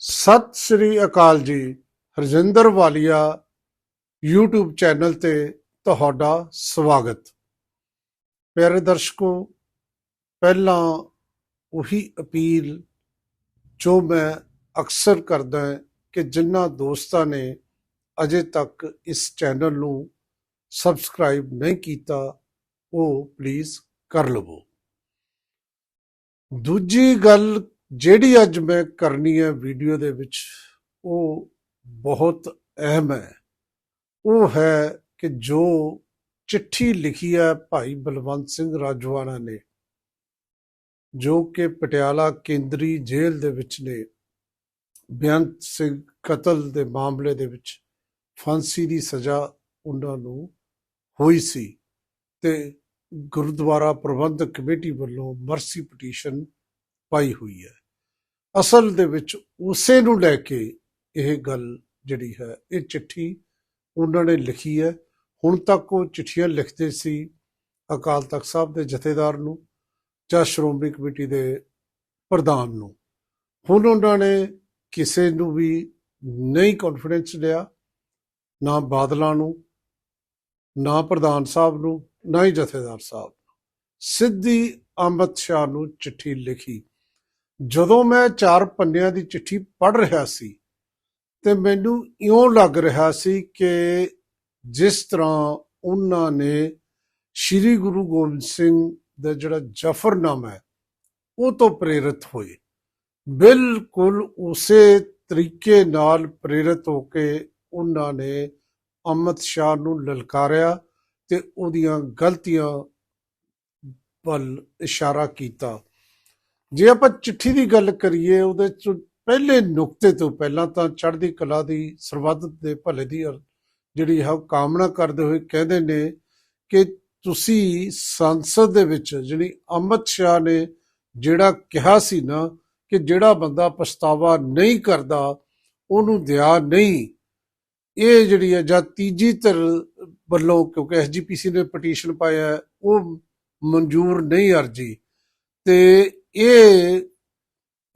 ਸਤਿ ਸ੍ਰੀ ਅਕਾਲ ਜੀ, ਹਰਜਿੰਦਰ ਵਾਲੀਆ, YouTube channel ਤੇ ਤੁਹਾਡਾ ਸਵਾਗਤ। ਪਿਆਰੇ ਦਰਸ਼ਕੋ, ਪਹਿਲਾਂ ਉਹੀ ਅਪੀਲ ਜੋ ਮੈਂ ਅਕਸਰ ਕਰਦਾ ਹਾਂ ਕਿ ਜਿਨ੍ਹਾਂ ਦੋਸਤਾਂ ਨੇ ਅਜੇ ਤੱਕ ਇਸ ਚੈਨਲ ਨੂੰ ਸਬਸਕ੍ਰਾਈਬ ਨਹੀਂ ਕੀਤਾ, ਉਹ ਪਲੀਜ਼ ਕਰ ਲਵੋ। ਦੂਜੀ ਗੱਲ ਜਿਹੜੀ ਅੱਜ ਮੈਂ ਕਰਨੀ ਹੈ ਵੀਡੀਓ ਦੇ ਵਿੱਚ, ਉਹ ਬਹੁਤ ਅਹਿਮ ਹੈ। ਉਹ ਹੈ ਕਿ ਜੋ ਚਿੱਠੀ ਲਿਖੀ ਹੈ ਭਾਈ ਬਲਵੰਤ ਸਿੰਘ ਰਾਜਵਾਨਾ ਨੇ, ਜੋ ਕਿ ਪਟਿਆਲਾ ਕੇਂਦਰੀ ਜੇਲ੍ਹ ਦੇ ਵਿੱਚ ਨੇ, ਬੇਅੰਤ ਸਿੰਘ ਕਤਲ ਦੇ ਮਾਮਲੇ ਦੇ ਵਿੱਚ ਫਾਂਸੀ ਦੀ ਸਜ਼ਾ ਉਹਨਾਂ ਨੂੰ ਹੋਈ ਸੀ ਤੇ ਗੁਰਦੁਆਰਾ ਪ੍ਰਬੰਧਕ ਕਮੇਟੀ ਵੱਲੋਂ ਮਰਸੀ ਪਟੀਸ਼ਨ ਪਾਈ ਹੋਈ ਹੈ। ਅਸਲ ਦੇ ਵਿੱਚ ਉਸੇ ਨੂੰ ਲੈ ਕੇ ਇਹ ਗੱਲ ਜਿਹੜੀ ਹੈ, ਇਹ ਚਿੱਠੀ ਉਹਨਾਂ ਨੇ ਲਿਖੀ ਹੈ। ਹੁਣ ਤੱਕ ਉਹ ਚਿੱਠੀਆਂ ਲਿਖਦੇ ਸੀ ਅਕਾਲ ਤਖਤ ਸਾਹਿਬ ਦੇ ਜਥੇਦਾਰ ਨੂੰ ਜਾਂ ਸ਼੍ਰੋਮਣੀ ਕਮੇਟੀ ਦੇ ਪ੍ਰਧਾਨ ਨੂੰ। ਹੁਣ ਉਹਨਾਂ ਨੇ ਕਿਸੇ ਨੂੰ ਵੀ ਨਹੀਂ ਕੌਨਫੀਡੈਂਸ ਲਿਆ, ਨਾ ਬਾਦਲਾਂ ਨੂੰ, ਨਾ ਪ੍ਰਧਾਨ ਸਾਹਿਬ ਨੂੰ, ਨਾ ਹੀ ਜਥੇਦਾਰ ਸਾਹਿਬ ਨੂੰ। ਸਿੱਧੀ ਅਮਿਤ ਸ਼ਾਹ ਨੂੰ ਚਿੱਠੀ ਲਿਖੀ। ਜਦੋਂ ਮੈਂ ਚਾਰ ਪੰਨਿਆਂ ਦੀ ਚਿੱਠੀ ਪੜ੍ਹ ਰਿਹਾ ਸੀ ਤੇ ਮੈਨੂੰ ਇਉਂ ਲੱਗ ਰਿਹਾ ਸੀ ਕਿ ਜਿਸ ਤਰ੍ਹਾਂ ਉਹਨਾਂ ਨੇ ਸ੍ਰੀ ਗੁਰੂ ਗੋਬਿੰਦ ਸਿੰਘ ਦਾ ਜਿਹੜਾ ਜਫਰਨਾਮਾ ਹੈ, ਉਹ ਤੋਂ ਪ੍ਰੇਰਿਤ ਹੋਏ। ਬਿਲਕੁਲ ਉਸੇ ਤਰੀਕੇ ਨਾਲ ਪ੍ਰੇਰਿਤ ਹੋ ਕੇ ਉਹਨਾਂ ਨੇ ਅਮਿਤ ਸ਼ਾਹ ਨੂੰ ਲਲਕਾਰਿਆ ਤੇ ਉਹਦੀਆਂ ਗਲਤੀਆਂ ਵੱਲ ਇਸ਼ਾਰਾ ਕੀਤਾ। ਜੇ ਆਪਾਂ ਚਿੱਠੀ ਦੀ ਗੱਲ ਕਰੀਏ, ਉਹਦੇ ਚ ਪਹਿਲੇ ਨੁਕਤੇ ਤੋਂ ਪਹਿਲਾਂ ਤਾਂ ਚੜ੍ਹਦੀ ਕਲਾ ਦੀ ਸਰਬੱਤ ਦੇ ਭਲੇ ਦੀ ਜਿਹੜੀ ਹੈ ਕਾਮਨਾ ਕਰਦੇ ਹੋਏ ਕਹਿੰਦੇ ਨੇ ਕਿ ਤੁਸੀਂ ਸੰਸਦ ਦੇ ਵਿੱਚ ਜਿਹੜੀ ਅਮਿਤ ਸ਼ਾਹ ਨੇ ਜਿਹੜਾ ਕਿਹਾ ਸੀ ਨਾ ਕਿ ਜਿਹੜਾ ਬੰਦਾ ਪਛਤਾਵਾ ਨਹੀਂ ਕਰਦਾ, ਉਹਨੂੰ ਦਿਆ ਨਹੀਂ। ਇਹ ਜਿਹੜੀ ਹੈ, ਜਾਂ ਤੀਜੀ ਧਿਰ ਵੱਲੋਂ, ਕਿਉਂਕਿ ਐਸਜੀਪੀਸੀ ਨੇ ਪਟੀਸ਼ਨ ਪਾਇਆ, ਉਹ ਮਨਜ਼ੂਰ ਨਹੀਂ ਅਰਜੀ। ਤੇ ਇਹ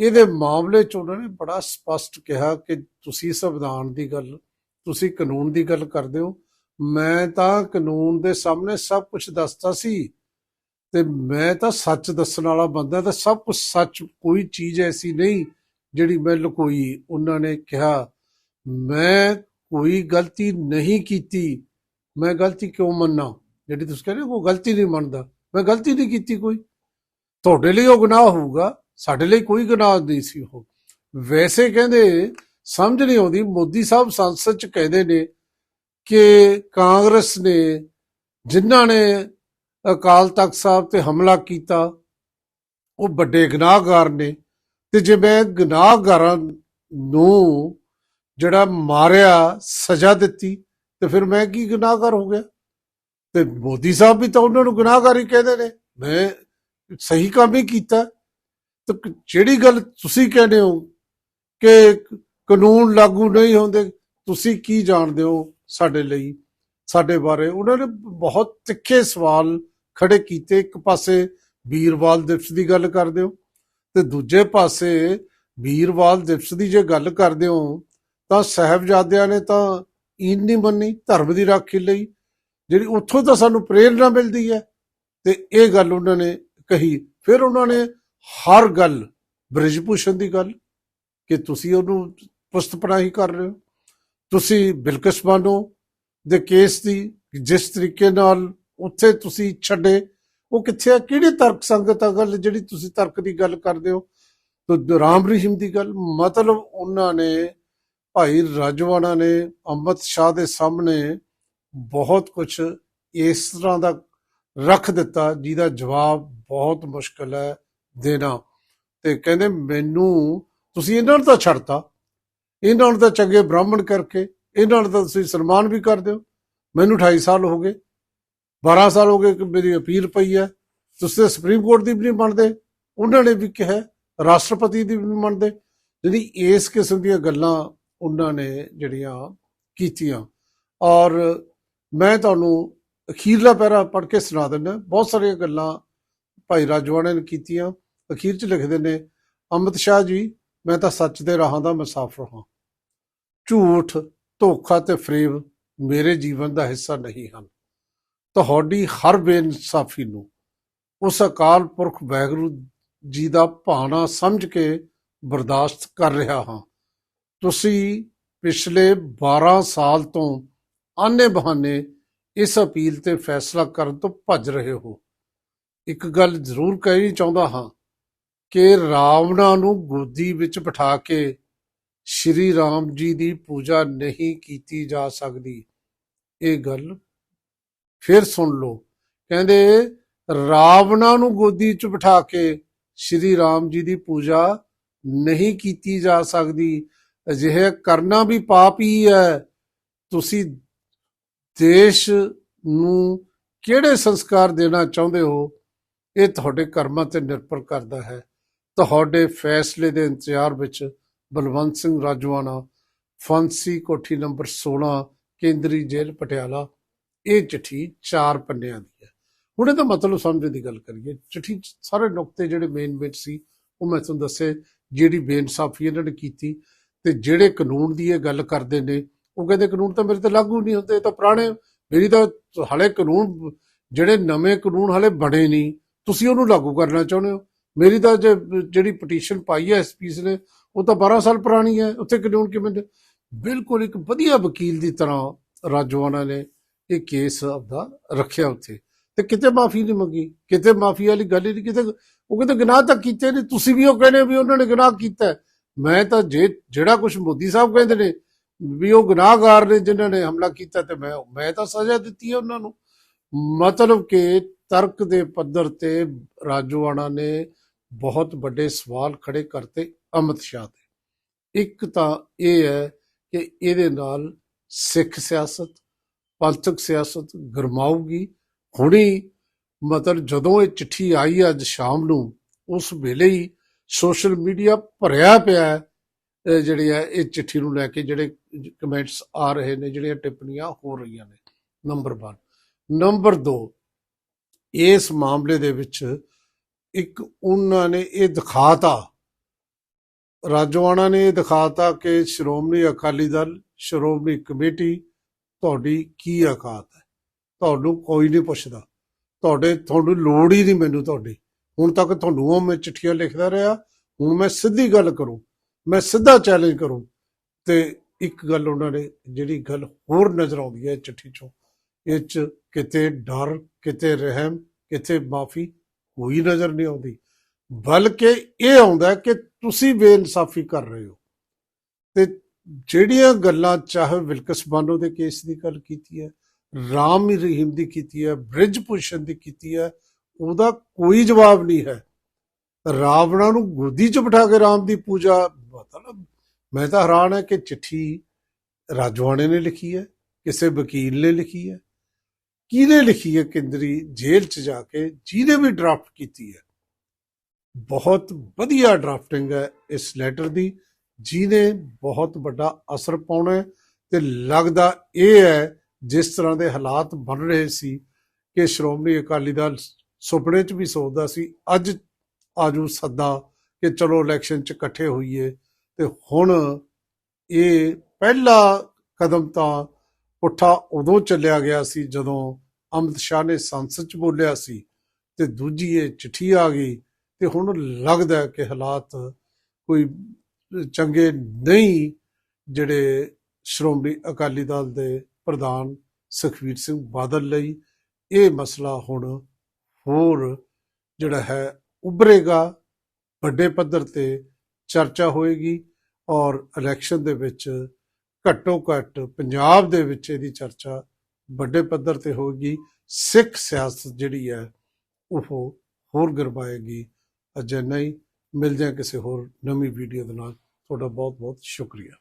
ਇਹਦੇ ਮਾਮਲੇ 'ਚ ਉਹਨਾਂ ਨੇ ਬੜਾ ਸਪਸ਼ਟ ਕਿਹਾ ਕਿ ਤੁਸੀਂ ਸੰਵਿਧਾਨ ਦੀ ਗੱਲ ਤੁਸੀਂ ਕਾਨੂੰਨ ਦੀ ਗੱਲ ਕਰਦੇ ਹੋ। ਮੈਂ ਤਾਂ ਕਾਨੂੰਨ ਦੇ ਸਾਹਮਣੇ ਸਭ ਕੁਝ ਦੱਸਦਾ ਸੀ ਤੇ ਮੈਂ ਤਾਂ ਸੱਚ ਦੱਸਣ ਵਾਲਾ ਬੰਦਾ ਤਾਂ ਸਭ ਕੁਝ ਸੱਚ ਕੋਈ ਚੀਜ਼ ਐਸੀ ਨਹੀਂ ਜਿਹੜੀ ਮੈਂ ਲੁਕੋਈ ਉਹਨਾਂ ਨੇ ਕਿਹਾ। ਮੈਂ ਕੋਈ ਗਲਤੀ ਨਹੀਂ ਕੀਤੀ। ਮੈਂ ਗਲਤੀ ਕਿਉਂ ਮੰਨਾਂ? ਜਿਹੜੀ ਤੁਸੀਂ ਕਹਿੰਦੇ ਹੋ, ਉਹ ਗਲਤੀ ਨਹੀਂ ਮੰਨਦਾ। ਮੈਂ ਗਲਤੀ ਨਹੀਂ ਕੀਤੀ ਕੋਈ। ਤੁਹਾਡੇ ਲਈ ਉਹ ਗੁਨਾਹ ਹੋਊਗਾ, ਸਾਡੇ ਲਈ ਕੋਈ ਗੁਨਾਹ ਨਹੀਂ ਸੀ ਉਹ। ਵੈਸੇ ਕਹਿੰਦੇ, ਸਮਝ ਨਹੀਂ ਆਉਂਦੀ, ਮੋਦੀ ਸਾਹਿਬ ਸੰਸਦ ਚ ਕਹਿੰਦੇ ਨੇ ਕਿ ਕਾਂਗਰਸ ਨੇ ਜਿਨ੍ਹਾਂ ਨੇ ਅਕਾਲ ਤਖਤ ਸਾਹਿਬ ਤੇ ਹਮਲਾ ਕੀਤਾ, ਉਹ ਵੱਡੇ ਗੁਨਾਹਗਾਰ ਨੇ। ਤੇ ਜੇ ਮੈਂ ਗੁਨਾਹਗਾਰਾਂ ਨੂੰ ਜਿਹੜਾ ਮਾਰਿਆ, ਸਜ਼ਾ ਦਿੱਤੀ, ਤੇ ਫਿਰ ਮੈਂ ਕੀ ਗੁਨਾਹਗਾਰ ਹੋ ਗਿਆ? ਤੇ ਮੋਦੀ ਸਾਹਿਬ ਵੀ ਤਾਂ ਉਹਨਾਂ ਨੂੰ ਗੁਨਾਹਗਾਰ ਹੀ ਕਹਿੰਦੇ ਨੇ। ਮੈਂ ਸਹੀ ਕੰਮ ਹੀ ਕੀਤਾ। ਤੇ ਜਿਹੜੀ ਗੱਲ ਤੁਸੀਂ ਕਹਿੰਦੇ ਹੋ ਕਿ ਕਾਨੂੰਨ ਲਾਗੂ ਨਹੀਂ ਹੁੰਦੇ, ਤੁਸੀਂ ਕੀ ਜਾਣਦੇ ਹੋ ਸਾਡੇ ਲਈ, ਸਾਡੇ ਬਾਰੇ? ਉਹਨਾਂ ਨੇ ਬਹੁਤ ਤਿੱਖੇ ਸਵਾਲ ਖੜੇ ਕੀਤੇ। ਇੱਕ ਪਾਸੇ ਵੀਰਵਾਲ ਦਿਵਸ ਦੀ ਗੱਲ ਕਰਦੇ ਹੋ, ਤੇ ਦੂਜੇ ਪਾਸੇ ਵੀਰਵਾਲ ਦਿਵਸ ਦੀ ਜੇ ਗੱਲ ਕਰਦੇ ਹੋ, ਤਾਂ ਸਾਹਿਬਜ਼ਾਦਿਆਂ ਨੇ ਤਾਂ ਈਨ ਨਹੀਂ ਮੰਨੀ, ਧਰਮ ਦੀ ਰਾਖੀ ਲਈ। ਜਿਹੜੀ ਉੱਥੋਂ ਤਾਂ ਸਾਨੂੰ ਪ੍ਰੇਰਣਾ ਮਿਲਦੀ ਹੈ। ਤੇ ਇਹ ਗੱਲ ਉਹਨਾਂ ਨੇ ਕਹੀ। ਫਿਰ ਉਹਨਾਂ ਨੇ ਹਰ ਗੱਲ, ਬ੍ਰਿਜਭੂਸ਼ਣ ਦੀ ਗੱਲ, ਕਿ ਤੁਸੀਂ ਉਹਨੂੰ ਪੁਸਤਪਨਾਹੀ ਕਰ ਰਹੇ ਹੋ। ਤੁਸੀਂ ਬਿਲਕਿਸ ਬਾਨੋ ਦੇ ਕੇਸ ਦੀ ਜਿਸ ਤਰੀਕੇ ਨਾਲ ਉੱਥੇ ਤੁਸੀਂ ਛੱਡੇ, ਉਹ ਕਿੱਥੇ ਆ? ਕਿਹੜੀ ਤਰਕ ਸੰਗਤ ਆ ਗੱਲ ਜਿਹੜੀ ਤੁਸੀਂ ਤਰਕ ਦੀ ਗੱਲ ਕਰਦੇ ਹੋ? ਤੇ ਰਾਮ ਰਹੀਮ ਦੀ ਗੱਲ। ਮਤਲਬ ਉਹਨਾਂ ਨੇ, ਭਾਈ ਰਾਜਵਾਣਾ ਨੇ, ਅੰਮ੍ਰਿਤ ਸ਼ਾਹ ਦੇ ਸਾਹਮਣੇ ਬਹੁਤ ਕੁਝ ਇਸ ਤਰ੍ਹਾਂ ਦਾ ਰੱਖ ਦਿੱਤਾ, ਜਿਹਦਾ ਜਵਾਬ ਬਹੁਤ ਮੁਸ਼ਕਲ ਹੈ ਦੇਣਾ। ਤੇ ਕਹਿੰਦੇ ਮੈਨੂੰ, ਤੁਸੀਂ ਇਹਨਾਂ ਨੂੰ ਤਾਂ ਛੱਡਤਾ। ਇਹਨਾਂ ਨੂੰ ਤਾਂ ਚੰਗੇ ਬ੍ਰਾਹਮਣ ਕਰਕੇ, ਇਹਨਾਂ ਨੂੰ ਤਾਂ ਤੁਸੀਂ ਸਨਮਾਨ ਵੀ ਕਰਦੇ ਹੋ ਮੈਨੂੰ 28 ਸਾਲ ਹੋ ਗਏ। 12 ਸਾਲ ਹੋ ਗਏ ਕਿ ਮੇਰੀ ਅਪੀਲ ਪਈ ਹੈ। ਤੁਸੀਂ ਤਾਂ ਸੁਪਰੀਮ ਕੋਰਟ ਦੀ ਵੀ ਨਹੀਂ ਮੰਨਦੇ। ਉਹਨਾਂ ਨੇ ਵੀ ਕਿਹਾ, ਰਾਸ਼ਟਰਪਤੀ ਦੀ ਵੀ ਨਹੀਂ ਮੰਨਦੇ। ਜਿਹੜੀ ਇਸ ਕਿਸਮ ਦੀਆਂ ਗੱਲਾਂ ਉਹਨਾਂ ਨੇ ਜਿਹੜੀਆਂ ਕੀਤੀਆਂ। ਔਰ ਮੈਂ ਤੁਹਾਨੂੰ ਅਖੀਰਲਾ ਪੈਰਾ ਪੜ੍ਹ ਕੇ ਸੁਣਾ ਦਿੰਦਾ। ਬਹੁਤ ਸਾਰੀਆਂ ਗੱਲਾਂ ਭਾਈ ਰਾਜਵਾਣੇ ਨੇ ਕੀਤੀਆਂ, ਅਖੀਰ ਚ ਲਿਖਦੇ ਨੇ ਅਮਿਤ ਸ਼ਾਹ ਜੀ, ਮੈਂ ਤਾਂ ਸੱਚ ਦੇ ਰਾਹਾਂ ਦਾ ਮੁਸਾਫਰ ਹਾਂ। ਝੂਠ, ਧੋਖਾ ਤੇ ਫਰੇਬ ਮੇਰੇ ਜੀਵਨ ਦਾ ਹਿੱਸਾ ਨਹੀਂ ਹਨ। ਤੁਹਾਡੀ ਹਰ ਬੇਇਨਸਾਫੀ ਨੂੰ ਉਸ ਅਕਾਲ ਪੁਰਖ ਵਾਹਿਗੁਰੂ ਜੀ ਦਾ ਭਾਣਾ ਸਮਝ ਕੇ ਬਰਦਾਸ਼ਤ ਕਰ ਰਿਹਾ ਹਾਂ। ਤੁਸੀਂ ਪਿਛਲੇ 12 ਸਾਲ ਤੋਂ ਆਨੇ ਬਹਾਨੇ ਇਸ ਅਪੀਲ ਤੇ ਫੈਸਲਾ ਕਰਨ ਤੋਂ ਭੱਜ ਰਹੇ ਹੋ। ਇੱਕ ਗੱਲ ਜ਼ਰੂਰ ਕਹਿਣੀ ਚਾਹੁੰਦਾ ਹਾਂ ਕਿ ਰਾਵਣਾ ਨੂੰ ਗੋਦੀ ਵਿੱਚ ਬਿਠਾ ਕੇ ਸ਼੍ਰੀ ਰਾਮ ਜੀ ਦੀ ਪੂਜਾ ਨਹੀਂ ਕੀਤੀ ਜਾ ਸਕਦੀ। ਇਹ ਗੱਲ ਫਿਰ ਸੁਣ ਲਓ। ਕਹਿੰਦੇ, ਰਾਵਣਾ ਨੂੰ ਗੋਦੀ 'ਚ ਬਿਠਾ ਕੇ ਸ਼੍ਰੀ ਰਾਮ ਜੀ ਦੀ ਪੂਜਾ ਨਹੀਂ ਕੀਤੀ ਜਾ ਸਕਦੀ। ਅਜਿਹਾ ਕਰਨਾ ਵੀ ਪਾਪ ਹੀ ਹੈ। ਤੁਸੀਂ ਦੇਸ਼ ਨੂੰ ਕਿਹੜੇ ਸੰਸਕਾਰ ਦੇਣਾ ਚਾਹੁੰਦੇ ਹੋ? ਇਹ ਤੁਹਾਡੇ ਕਰਮਾਂ ਤੇ ਨਿਰਭਰ ਕਰਦਾ ਹੈ। ਤੁਹਾਡੇ ਫੈਸਲੇ ਦੇ ਇੰਤਜ਼ਾਰ ਵਿੱਚ ਬਲਵੰਤ ਸਿੰਘ ਰਾਜਵਾਨਾ ਫਾਂਸੀ ਕੋਠੀ ਨੰਬਰ 16 ਕੇਂਦਰੀ ਜੇਲ੍ਹ ਪਟਿਆਲਾ, ਇਹ ਚਿੱਠੀ ਚਾਰ ਪੰਨਿਆਂ ਦੀ ਹੈ। ਹੁਣ ਇਹਦਾ ਮਤਲਬ ਸਮਝਣ ਦੀ ਗੱਲ ਕਰੀਏ, ਚਿੱਠੀ ਸਾਰੇ ਨੁਕਤੇ ਜਿਹੜੇ ਮੇਨ ਵਿੱਚ ਸੀ, ਉਹ ਮੈਂ ਤੁਹਾਨੂੰ ਦੱਸੇ, ਜਿਹੜੀ ਬੇਇਨਸਾਫੀ ਇਹਨਾਂ ਨੇ ਕੀਤੀ ਤੇ ਜਿਹੜੇ ਕਾਨੂੰਨ ਦੀ ਇਹ ਗੱਲ ਕਰਦੇ ਨੇ, ਉਹ ਕਹਿੰਦੇ ਕਾਨੂੰਨ ਤਾਂ ਮੇਰੇ ਤੇ ਲਾਗੂ ਨਹੀਂ ਹੁੰਦੇ, ਇਹ ਤਾਂ ਪੁਰਾਣੇ, ਮੇਰੀ ਤਾਂ ਹਲੇ ਕਾਨੂੰਨ, ਜਿਹੜੇ ਨਵੇਂ ਕਾਨੂੰਨ ਹਲੇ ਬਣੇ ਨਹੀਂ ਤੁਸੀਂ ਉਹਨੂੰ ਲਾਗੂ ਕਰਨਾ ਚਾਹੁੰਦੇ ਹੋ? ਮੇਰੀ ਤਾਂ ਜਿਹੜੀ ਪਟੀਸ਼ਨ ਪਾਈ ਹੈ ਐਸਪੀਸ ਨੇ, ਉਹ ਤਾਂ 12 ਸਾਲ ਪੁਰਾਣੀ ਹੈ। ਉੱਥੇ ਕਾਨੂੰਨ ਕਿਵੇਂ ਬਿਲਕੁਲ ਇੱਕ ਵਧੀਆ ਵਕੀਲ ਦੀ ਤਰ੍ਹਾਂ ਰਾਜਵਾਨਾ ਨੇ ਇਹ ਕੇਸ ਆਪਦਾ ਰੱਖਿਆ ਉੱਥੇ। ਤੇ ਕਿਤੇ ਮਾਫੀ ਨਹੀਂ ਮੰਗੀ। ਕਿਤੇ ਮਾਫੀ ਵਾਲੀ ਗੱਲ ਹੀ ਨਹੀਂ। ਕਿਤੇ ਉਹ ਕਹਿੰਦੇ ਗੁਨਾਹ ਤਾਂ ਕੀਤੇ ਨਹੀਂ ਤੁਸੀਂ ਵੀ ਉਹ ਕਹਿੰਦੇ ਵੀ ਉਹਨਾਂ ਨੇ ਗੁਨਾਹ ਕੀਤਾ ਮੈਂ ਤਾਂ ਜੇ ਜਿਹੜਾ ਕੁਝ ਮੋਦੀ ਸਾਹਿਬ ਕਹਿੰਦੇ ਨੇ ਵੀ ਉਹ ਗੁਨਾਹਗਾਰ ਨੇ ਜਿਨ੍ਹਾਂ ਨੇ ਹਮਲਾ ਕੀਤਾ ਤੇ ਮੈਂ ਮੈਂ ਤਾਂ ਸਜ਼ਾ ਦਿੱਤੀ ਹੈ ਉਹਨਾਂ ਨੂੰ। ਮਤਲਬ ਕਿ ਤਰਕ ਦੇ ਪੱਧਰ ਤੇ ਰਾਜੋਆਣਾ ਨੇ ਬਹੁਤ ਵੱਡੇ ਸਵਾਲ ਖੜੇ ਕਰਤੇ ਅਮਿਤ ਸ਼ਾਹ ਤੇ। ਇੱਕ ਤਾਂ ਇਹ ਹੈ ਕਿ ਇਹਦੇ ਨਾਲ ਸਿੱਖ ਸਿਆਸਤ, ਪੰਥਕ ਸਿਆਸਤ ਗਰਮਾਊਗੀ। ਹੁਣੀ ਮਤਲਬ ਜਦੋਂ ਇਹ ਚਿੱਠੀ ਆਈ ਅੱਜ ਸ਼ਾਮ ਨੂੰ, ਉਸ ਵੇਲੇ ਹੀ ਸੋਸ਼ਲ ਮੀਡੀਆ ਭਰਿਆ ਪਿਆ ਹੈ ਜਿਹੜੀ ਹੈ, ਇਹ ਚਿੱਠੀ ਨੂੰ ਲੈ ਕੇ ਜਿਹੜੇ ਕਮੈਂਟਸ ਆ ਰਹੇ ਨੇ, ਜਿਹੜੀਆਂ ਟਿੱਪਣੀਆਂ ਹੋ ਰਹੀਆਂ ਨੇ। ਨੰਬਰ 1 ਨੰਬਰ 2 ਇਸ ਮਾਮਲੇ ਦੇ ਵਿੱਚ ਇੱਕ ਉਹਨਾਂ ਨੇ ਇਹ ਦਿਖਾਤਾ ਰਾਜਵਾਣਾ ਨੇ ਇਹ ਦਿਖਾਤਾ ਕਿ ਸ਼੍ਰੋਮਣੀ ਅਕਾਲੀ ਦਲ, ਸ਼੍ਰੋਮਣੀ ਕਮੇਟੀ ਤੁਹਾਡੀ ਕੀ ਔਕਾਤ ਹੈ? ਤੁਹਾਨੂੰ ਕੋਈ ਨਹੀਂ ਪੁੱਛਦਾ। ਤੁਹਾਡੇ, ਤੁਹਾਨੂੰ ਲੋੜ ਹੀ ਨਹੀਂ ਮੈਨੂੰ ਤੁਹਾਡੀ। ਹੁਣ ਤੱਕ ਤੁਹਾਨੂੰ ਉਹ ਮੈਂ ਚਿੱਠੀਆਂ ਲਿਖਦਾ ਰਿਹਾ, ਹੁਣ ਮੈਂ ਸਿੱਧੀ ਗੱਲ ਕਰੂੰ, ਮੈਂ ਸਿੱਧਾ ਚੈਲੰਜ ਕਰੂੰ। ਤੇ ਇੱਕ ਗੱਲ ਉਹਨਾਂ ਨੇ, ਜਿਹੜੀ ਗੱਲ ਹੋਰ ਨਜ਼ਰ ਆਉਂਦੀ ਹੈ ਚਿੱਠੀ ਚੋਂ ਇਹ ਚ ਕਿਤੇ ਡਰ, ਕਿਤੇ ਰਹਿਮ, ਕਿਤੇ ਮਾਫੀ ਕੋਈ ਨਜ਼ਰ ਨਹੀਂ ਆਉਂਦੀ। ਬਲਕਿ ਇਹ ਆਉਂਦਾ ਕਿ ਤੁਸੀਂ ਬੇਇਨਸਾਫੀ ਕਰ ਰਹੇ ਹੋ। ਤੇ ਜਿਹੜੀਆਂ ਗੱਲਾਂ ਚਾਹੇ ਵਿਲਕਸ ਬਾਨੋ ਦੇ ਕੇਸ ਦੀ ਗੱਲ ਕੀਤੀ ਹੈ, ਰਾਮ ਰਹੀਮ ਦੀ ਕੀਤੀ ਹੈ, ਬ੍ਰਿਜ ਭੂਸ਼ਣ ਦੀ ਕੀਤੀ ਹੈ, ਉਹਦਾ ਕੋਈ ਜਵਾਬ ਨਹੀਂ ਹੈ। ਰਾਵਣਾ ਨੂੰ ਗੋਦੀ 'ਚ ਬਿਠਾ ਕੇ ਰਾਮ ਦੀ ਪੂਜਾ, ਮਤਲਬ ਮੈਂ ਤਾਂ ਹੈਰਾਨ ਹੈ ਕਿ ਚਿੱਠੀ ਰਾਜਵਾਣੇ ਨੇ ਲਿਖੀ ਹੈ, ਕਿਸੇ ਵਕੀਲ ਨੇ ਲਿਖੀ ਹੈ। ਕਿਹਨੇ ਲਿਖੀ ਹੈ ਕੇਂਦਰੀ ਜੇਲ੍ਹ 'ਚ ਜਾ ਕੇ, ਜਿਹਨੇ ਵੀ ਡਰਾਫਟ ਕੀਤੀ ਹੈ? ਬਹੁਤ ਵਧੀਆ ਡਰਾਫਟਿੰਗ ਹੈ ਇਸ ਲੈਟਰ ਦੀ, ਜਿਹਨੇ ਬਹੁਤ ਵੱਡਾ ਅਸਰ ਪਾਉਣਾ ਹੈ ਤੇ ਲੱਗਦਾ ਇਹ ਹੈ, ਜਿਸ ਤਰ੍ਹਾਂ ਦੇ ਹਾਲਾਤ ਬਣ ਰਹੇ ਸੀ ਕਿ ਸ਼੍ਰੋਮਣੀ ਅਕਾਲੀ ਦਲ ਸੁਪਨੇ 'ਚ ਵੀ ਸੋਚਦਾ ਸੀ, ਅੱਜ ਆਜੂ ਸੱਦਾ ਕਿ ਚਲੋ ਇਲੈਕਸ਼ਨ 'ਚ ਇਕੱਠੇ ਹੋਈਏ ਤੇ ਹੁਣ ਇਹ ਪਹਿਲਾ ਕਦਮ ਤਾਂ ਪੁੱਠਾ ਉਦੋਂ ਚੱਲਿਆ ਗਿਆ ਸੀ ਜਦੋਂ ਅਮਿਤ ਸ਼ਾਹ ਨੇ ਸੰਸਦ 'ਚ ਬੋਲਿਆ ਸੀ ਤੇ ਦੂਜੀ ਇਹ ਚਿੱਠੀ ਆ ਗਈ ਤੇ ਹੁਣ ਲੱਗਦਾ ਕਿ ਹਾਲਾਤ ਕੋਈ ਚੰਗੇ ਨਹੀਂ ਜਿਹੜੇ ਸ਼੍ਰੋਮਣੀ ਅਕਾਲੀ ਦਲ ਦੇ ਪ੍ਰਧਾਨ ਸੁਖਵੀਰ ਸਿੰਘ ਬਾਦਲ ਲਈ ਇਹ ਮਸਲਾ ਹੁਣ ਹੋਰ ਜਿਹੜਾ ਹੈ ਉਭਰੇਗਾ, ਵੱਡੇ ਪੱਧਰ ਤੇ ਚਰਚਾ ਹੋਏਗੀ ਔਰ ਇਲੈਕਸ਼ਨ ਦੇ ਵਿੱਚ ਘੱਟੋ ਘੱਟ ਪੰਜਾਬ ਦੇ ਵਿੱਚ ਇਹਦੀ ਚਰਚਾ ਵੱਡੇ ਪੱਧਰ ਤੇ ਹੋਏਗੀ ਸਿੱਖ ਸਿਆਸਤ ਜਿਹੜੀ ਹੈ, ਉਹ ਹੋਰ ਗਰਮਾਏਗੀ। ਅਜੇ ਨਹੀਂ, ਮਿਲਦੇ ਹਾਂ ਕਿਸੇ ਹੋਰ ਨਵੀਂ ਵੀਡੀਓ ਦੇ ਨਾਲ। ਤੁਹਾਡਾ ਬਹੁਤ ਬਹੁਤ ਸ਼ੁਕਰੀਆ।